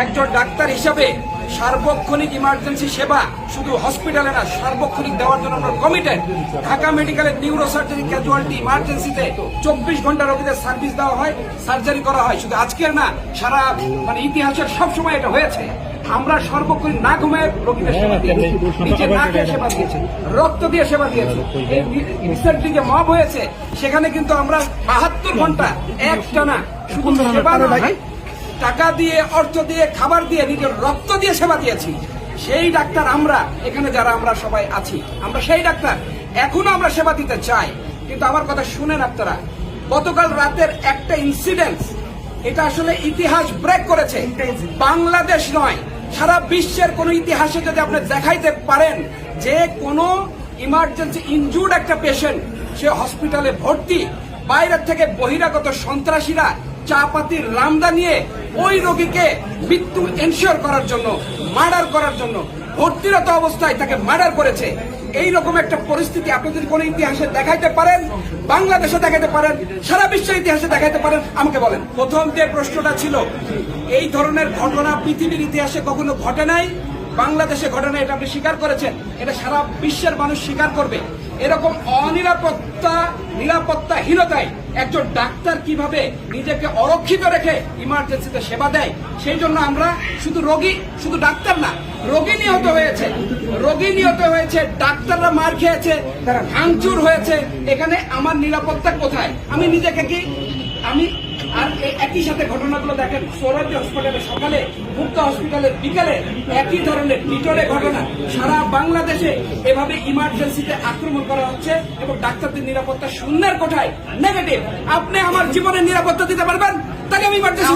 একজন ডাক্তার হিসাবে সার্বক্ষণিক ইমার্জেন্সি সেবা শুধু হসপিটালে না সার্বক্ষণিক দেওয়ার জন্য আমরা কমিটেড ঢাকা মেডিকেলের নিউরো সার্জারি ক্যাজুয়ালিটি ইমার্জেন্সিতে চব্বিশ ঘণ্টা রোগীদের সার্ভিস দেওয়া হয় সার্জারি করা হয়। শুধু আজকের না সারা মানে ইতিহাসের সব সময় এটা হয়েছে। আমরা সর্বক্ষণ না ঘুমায় রোগীদের সেবা দিয়েছি। নিচে না খেয়ে সেবা দিয়েছি। রক্ত দিয়ে সেবা দিয়েছি। রিসেন্টলি যে মব হয়েছে সেখানে কিন্তু আমরা বাহাত্তর ঘণ্টা একটানা শুধু সেবা নয় টাকা দিয়ে, অর্থ দিয়ে, খাবার দিয়ে, নিজের রক্ত দিয়ে সেবা দিয়েছি। সেই ডাক্তার আমরা, এখানে যারা আমরা সবাই আছি, আমরা সেই ডাক্তার। এখনও আমরা সেবা দিতে চাই। কিন্তু আমার কথা শুনেন আপনারা, গতকাল রাতের একটা ইনসিডেন্ট এটা আসলে ইতিহাস ব্রেক করেছে। বাংলাদেশ নয়, সারা বিশ্বের কোন ইতিহাসে যদি আপনি দেখাইতে পারেন যে কোনো ইমার্জেন্সি ইনজুর্ড একটা পেশেন্ট সে হসপিটালে ভর্তি, বাইরের থেকে বহিরাগত সন্ত্রাসীরা চাপাতির রামদা নিয়ে ওই রোগীকে মৃত্যু এনশিওর করার জন্য মার্ডার করার জন্য ভর্তিরত অবস্থায় তাকে মার্ডার করেছে। এই রকম একটা পরিস্থিতি আপনি যদি কোনো ইতিহাসে দেখাইতে পারেন, বাংলাদেশে দেখাইতে পারেন, সারা বিশ্বের ইতিহাসে দেখাইতে পারেন, আমাকে বলেন। প্রথম যে প্রশ্নটা ছিল, এই ধরনের ঘটনা পৃথিবীর ইতিহাসে কখনো ঘটে নাই? বাংলাদেশে ঘটে নাই এটা আপনি স্বীকার করেছেন, এটা সারা বিশ্বের মানুষ স্বীকার করবে। এরকম অনিরাপত্তা, নিরাপত্তাহীনতায় একজন ডাক্তার কীভাবে নিজেকে অরক্ষিত রেখে ইমার্জেন্সিতে সেবা দেয়, সেই জন্য আমরা শুধু রোগী, শুধু ডাক্তার না, রোগী নিহত হয়েছে। রোগী নিহত হয়েছে, ডাক্তাররা মার খেয়েছে, তারা ভাঙচুর হয়েছে। এখানে আমার নিরাপত্তা কোথায়? আমি নিজেকে কি, আমি আর একই সাথে ঘটনাগুলো দেখেন সৌরভ হসপিটালে সকালে মুক্ত হসপিটালে বিকালে একই ধরনের লিটলে ঘটনা। সারা বাংলাদেশে এভাবে ইমার্জেন্সিতে আক্রমণ করা হচ্ছে এবং ডাক্তারদের নিরাপত্তা শূন্যের কোঠায় নেগেটিভ আপনি আমার জীবনের নিরাপত্তা দিতে পারবেন? তাকে আমি ইমার্জেন্সি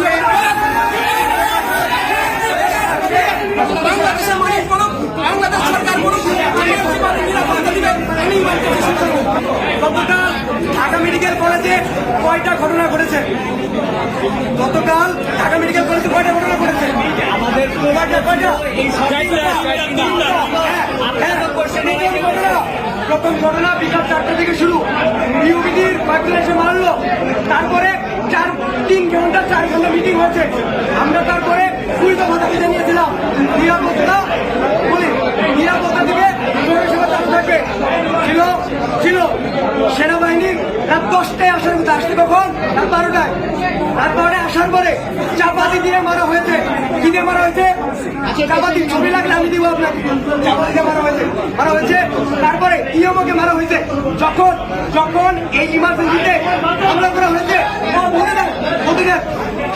বাংলাদেশের মানুষ বলুক বাংলাদেশ সরকার বলুক আমার জীবনের নিরাপত্তা দিবেন আমি ইমার্জেন্সি গতকাল ঢাকা মেডিকেল কলেজে কয়টা ঘটনা ঘটেছে গতকাল ঢাকা মেডিকেল কলেজে কয়টা ঘটনা ঘটেছে আমাদের কয়টা কয়টা হ্যাঁ, ঘটনা। প্রথম ঘটনা বিকাল চারটা থেকে শুরু ইউবিডির কয়েকজন এসে মারলো তারপরে চার তিন ঘণ্টা চার ঘণ্টা মিটিং হয়েছে আমরা তারপরে দুই দফা দাবি জানিয়েছিলাম নিরাপত্তা বলি নিরাপত্তা দিকে পরিষেবা চালু থাকবে ছিল ছিল সেনাবাহিনী রাত দশটায় আসার মধ্যে আসতে কখন? রাত বারোটায়। রাত বারোটায় আসার পরে চাপাতি দিয়ে মারা হয়েছে। কি দিয়ে মারা হয়েছে? চাপাতি ছবি লাগলে আমি দিব আপনাকে। চাপাতি দিয়ে মারা হয়েছে। মারা হয়েছে। তারপরে ইয়মকে মারা হয়েছে। যখন যখন এই ইমার্জেন্সিতে হামলা করা হয়েছে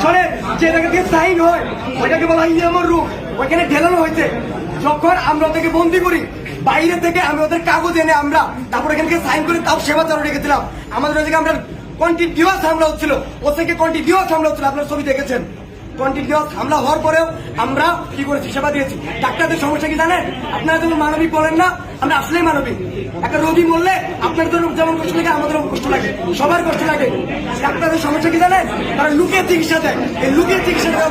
শোনেন, যে জায়গা থেকে সাইন হয়, ওইটাকে বলা হয় ইয়মর রূপ। ওইখানে ঢেলানো হয়েছে। যখন আমরা ওদেরকে বন্দি করি বাইরে থেকে আমি ওদের কাগজ এনে আমরা তারপর এখান থেকে সাইন করে তাও সেবা চালু রেখেছিলাম আমাদের ওদিকে আমরা কন্টিনিউয়াস হামলা হচ্ছিল। ও থেকে কন্টিনিউয়াস হামলা হচ্ছিল, আপনার ছবি দেখেছেন। হামলা হওয়ার পরেও আমরা কি করেছি? সেবা দিয়েছি। ডাক্তারদের সমস্যা কি জানেন? আপনারা যেমন মানবিক বলেন না, আমরা আসলেই মানবিক। একটা রোগী বললে আপনাদের যেমন কষ্ট লাগে আমাদেরও কষ্ট লাগে। সবার কষ্ট লাগে। ডাক্তারদের সমস্যা কি জানেন? তারা লুকিয়ে চিকিৎসা দেয়। এই লুকিয়ে চিকিৎসা দেওয়া